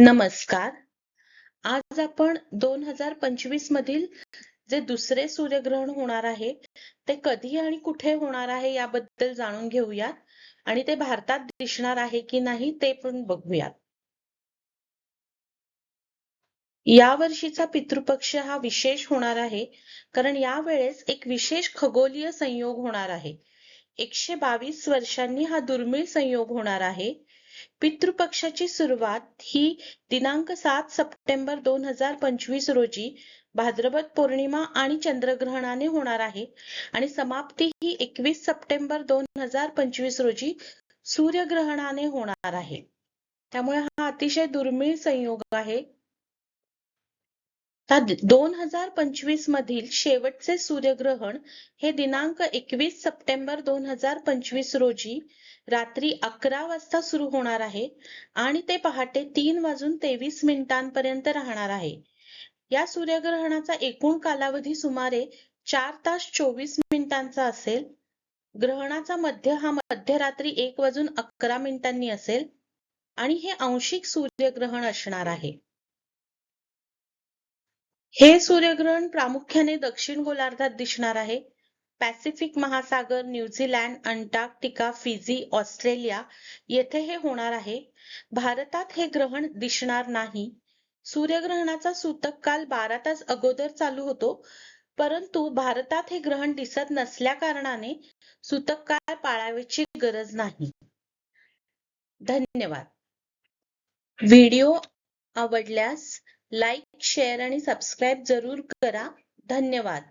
नमस्कार. आज आपण दोन हजार पंचवीस मधील जे दुसरे सूर्यग्रहण होणार आहे ते कधी आणि कुठे होणार आहे याबद्दल जाणून घेऊयात आणि ते भारतात दिसणार आहे की नाही ते पण बघूयात. या वर्षीचा पितृपक्ष हा विशेष होणार आहे कारण यावेळेस एक विशेष खगोलीय संयोग होणार आहे. एकशे बावीस वर्षांनी हा दुर्मिळ संयोग होणार आहे. पितृपक्षाची सुरुवात ही दिनांक सात सप्टेंबर दोन हजार पंचवीस रोजी भाद्रपद पौर्णिमा आणि चंद्रग्रहणाने होणार आहे. आणि समाप्ती ही एकवीस सप्टेंबर दोन हजार पंचवीस रोजी सूर्यग्रहणाने होणार आहे. त्यामुळे हा अतिशय दुर्मिळ संयोग आहे. दोन हजार पंचवीस मधील शेवटचे सूर्यग्रहण हे दिनांक एकवीस सप्टेंबर दोन हजार पंचवीस रोजी रात्री अकरा वाजता सुरू होणार आहे आणि ते पहाटे तीन वाजून तेवीस मिनिटांपर्यंत राहणार आहे. या सूर्यग्रहणाचा एकूण कालावधी सुमारे चार तास चोवीस मिनिटांचा असेल. ग्रहणाचा मध्य हा मध्यरात्री एक वाजून अकरा मिनिटांनी असेल आणि हे आंशिक सूर्यग्रहण असणार आहे. हे सूर्यग्रहण प्रामुख्याने दक्षिण गोलार्धात दिसणार आहे. पॅसिफिक महासागर न्यूझीलँड अंटार्क्टिका फिजी ऑस्ट्रेलिया येथे हे होणार आहे. भारतात हे ग्रहण दिसणार नाही. सूर्यग्रहणाचा सूतक काल बारा तास अगोदर चालू होतो परंतु भारतात हे ग्रहण दिसत नसल्या कारणाने सूतक काळ पाळाव्याची गरज नाही. धन्यवाद. व्हिडिओ आवडल्यास लाईक शेअर आणि सबस्क्राईब जरूर करा. धन्यवाद.